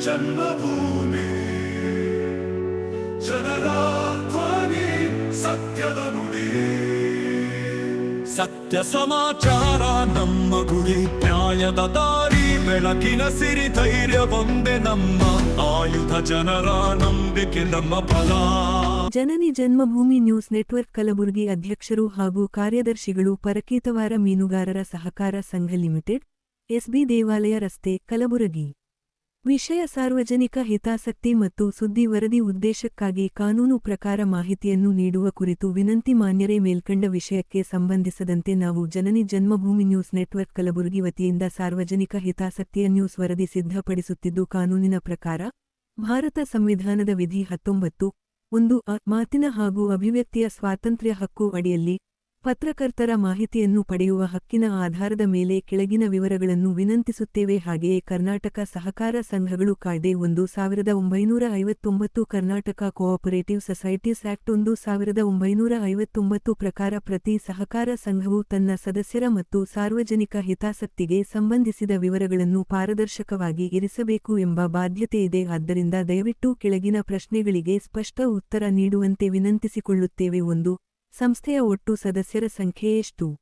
ಜನ್ಮಭೂಮಿ. ಜನರ ಧ್ವನಿ ಸತ್ಯ ಸಮಾಚಾರ, ನಮ್ಮ ಗುರಿ ನ್ಯಾಯದ ದಾರಿ, ಬೆಳಕಿನ ಸಿರಿ, ಧೈರ್ಯ ನಮ್ಮ. ಆಯುಧ ಜನರ ನಂಬಿಕೆ, ನಮ್ಮ ಫಲ. ಜನನಿ ಜನ್ಮಭೂಮಿ ನ್ಯೂಸ್ ನೆಟ್ವರ್ಕ್ ಕಲಬುರಗಿ ಅಧ್ಯಕ್ಷರು ಹಾಗೂ ಕಾರ್ಯದರ್ಶಿಗಳು ಪರಕೀತವಾರ ಮೀನುಗಾರರ ಸಹಕಾರ ಸಂಘ ಲಿಮಿಟೆಡ್ ಎಸ್ಬಿ ದೇವಾಲಯ ರಸ್ತೆ ಕಲಬುರಗಿ. ವಿಷಯ ಸಾರ್ವಜನಿಕ ಹಿತಾಸಕ್ತಿ ಮತ್ತು ಸುದ್ದಿ ವರದಿ ಉದ್ದೇಶಕ್ಕಾಗಿ ಕಾನೂನು ಪ್ರಕಾರ ಮಾಹಿತಿಯನ್ನು ನೀಡುವ ಕುರಿತು ವಿನಂತಿ ಮಾನ್ಯರೇ ಮೇಲ್ಕಂಡ ವಿಷಯಕ್ಕೆ ಸಂಬಂಧಿಸದಂತೆ ನಾವು ಜನನಿ ಜನ್ಮಭೂಮಿ ನ್ಯೂಸ್ ನೆಟ್ವರ್ಕ್ ಕಲಬುರಗಿ ವತಿಯಿಂದ ಸಾರ್ವಜನಿಕ ಹಿತಾಸಕ್ತಿಯ ನ್ಯೂಸ್ ವರದಿ ಸಿದ್ಧಪಡಿಸುತ್ತಿದ್ದು ಕಾನೂನಿನ ಪ್ರಕಾರ, ಭಾರತ ಸಂವಿಧಾನದ ವಿಧಿ ಹತ್ತೊಂಬತ್ತು, ಒಂದು ಮಾತಿನ ಹಾಗೂ ಅಭಿವ್ಯಕ್ತಿಯ ಸ್ವಾತಂತ್ರ್ಯ ಹಕ್ಕು ಅಡಿಯಲ್ಲಿ ಪತ್ರಕರ್ತರ ಮಾಹಿತಿಯನ್ನು ಪಡೆಯುವ ಹಕ್ಕಿನ ಆಧಾರದ ಮೇಲೆ ಕೆಳಗಿನ ವಿವರಗಳನ್ನು ವಿನಂತಿಸುತ್ತೇವೆ. ಹಾಗೆಯೇ ಕರ್ನಾಟಕ ಸಹಕಾರ ಸಂಘಗಳು ಕಾಯ್ದೆ ಒಂದು ಸಾವಿರದ ಒಂಬೈನೂರ ಐವತ್ತೊಂಬತ್ತು ಕರ್ನಾಟಕ ಕೋಆಪರೇಟಿವ್ ಸೊಸೈಟೀಸ್ ಆಕ್ಟ್ ಒಂದು ಸಾವಿರದ ಒಂಬೈನೂರ ಐವತ್ತೊಂಬತ್ತು ಪ್ರಕಾರ ಪ್ರತಿ ಸಹಕಾರ ಸಂಘವು ತನ್ನ ಸದಸ್ಯರ ಮತ್ತು ಸಾರ್ವಜನಿಕ ಹಿತಾಸಕ್ತಿಗೆ ಸಂಬಂಧಿಸಿದ ವಿವರಗಳನ್ನು ಪಾರದರ್ಶಕವಾಗಿ ಇರಿಸಬೇಕು ಎಂಬ ಬಾಧ್ಯತೆ ಇದೆ. ಆದ್ದರಿಂದ ದಯವಿಟ್ಟು ಕೆಳಗಿನ ಪ್ರಶ್ನೆಗಳಿಗೆ ಸ್ಪಷ್ಟ ಉತ್ತರ ನೀಡುವಂತೆ ವಿನಂತಿಸಿಕೊಳ್ಳುತ್ತೇವೆ. ಒಂದು ಸಂಸ್ಥೆಯ ಒಟ್ಟು ಸದಸ್ಯರ ಸಂಖ್ಯೆ ಎಷ್ಟು?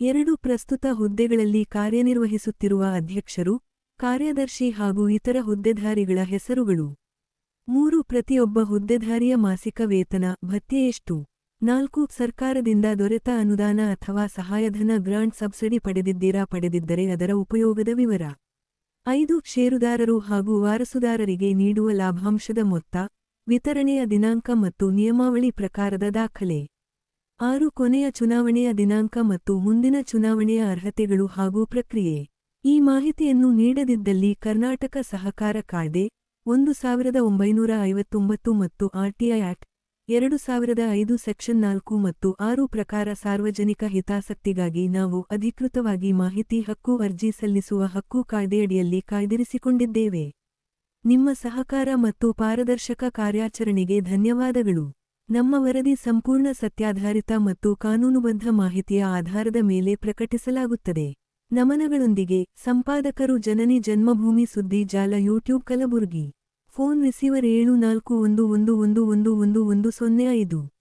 ಎರಡು ಪ್ರಸ್ತುತ ಹುದ್ದೆಗಳಲ್ಲಿ ಕಾರ್ಯನಿರ್ವಹಿಸುತ್ತಿರುವ ಅಧ್ಯಕ್ಷರು, ಕಾರ್ಯದರ್ಶಿ ಹಾಗೂ ಇತರ ಹುದ್ದೆಧಾರಿಗಳ ಹೆಸರುಗಳು. ಮೂರು ಪ್ರತಿಯೊಬ್ಬ ಹುದ್ದೆಧಾರಿಯ ಮಾಸಿಕ ವೇತನ ಭತ್ಯೆ ಎಷ್ಟು? ನಾಲ್ಕು ಸರ್ಕಾರದಿಂದ ದೊರೆತ ಅನುದಾನ ಅಥವಾ ಸಹಾಯಧನ ಗ್ರಾಂಟ್ ಸಬ್ಸಿಡಿ ಪಡೆದಿದ್ದೀರಾ ಪಡೆದಿದ್ದರೆ ಅದರ ಉಪಯೋಗದ ವಿವರ. ಐದು ಷೇರುದಾರರು ಹಾಗೂ ವಾರಸುದಾರರಿಗೆ ನೀಡುವ ಲಾಭಾಂಶದ ಮೊತ್ತ, ವಿತರಣೆಯ ದಿನಾಂಕ ಮತ್ತು ನಿಯಮಾವಳಿ ಪ್ರಕಾರದ ದಾಖಲೆ. ಆರು ಕೊನೆಯ ಚುನಾವಣೆಯ ದಿನಾಂಕ ಮತ್ತು ಮುಂದಿನ ಚುನಾವಣೆಯ ಅರ್ಹತೆಗಳು ಹಾಗೂ ಪ್ರಕ್ರಿಯೆ. ಈ ಮಾಹಿತಿಯನ್ನು ನೀಡದಿದ್ದಲ್ಲಿ ಕರ್ನಾಟಕ ಸಹಕಾರ ಕಾಯ್ದೆ, ಒಂದು ಸಾವಿರದ ಒಂಬೈನೂರ ಐವತ್ತೊಂಬತ್ತು ಮತ್ತು ಆರ್ಟಿಐ ಆಕ್ಟ್, ಎರಡು ಸಾವಿರದ ಐದು ಸೆಕ್ಷನ್ ನಾಲ್ಕು ಮತ್ತು ಆರು ಪ್ರಕಾರ ಸಾರ್ವಜನಿಕ ಹಿತಾಸಕ್ತಿಗಾಗಿ ನಾವು ಅಧಿಕೃತವಾಗಿ ಮಾಹಿತಿ, ಹಕ್ಕು ಅರ್ಜಿ ಸಲ್ಲಿಸುವ ಹಕ್ಕು ಕಾಯ್ದೆಯಡಿಯಲ್ಲಿ ಕಾಯ್ದಿರಿಸಿಕೊಂಡಿದ್ದೇವೆ. ನಿಮ್ಮ ಸಹಕಾರ ಮತ್ತು ಪಾರದರ್ಶಕ ಕಾರ್ಯಾಚರಣೆಗೆ ಧನ್ಯವಾದಗಳು. ನಮ್ಮ ವರದಿ ಸಂಪೂರ್ಣ ಸತ್ಯಾಧಾರಿತ ಮತ್ತು ಕಾನೂನುಬದ್ಧ ಮಾಹಿತಿಯ ಆಧಾರದ ಮೇಲೆ ಪ್ರಕಟಿಸಲಾಗುತ್ತದೆ. ನಮನಗಳೊಂದಿಗೆ ಸಂಪಾದಕರು ಜನನಿ ಜನ್ಮಭೂಮಿ ಸುದ್ದಿ ಜಾಲ ಯೂಟ್ಯೂಬ್ ಕಲಬುರಗಿ. ಫೋನ್ ರಿಸೀವರ್ ಏಳು ನಾಲ್ಕು ಒಂದು ಒಂದು ಒಂದು ಒಂದು ಒಂದು ಒಂದು ಸೊನ್ನೆ ಐದು.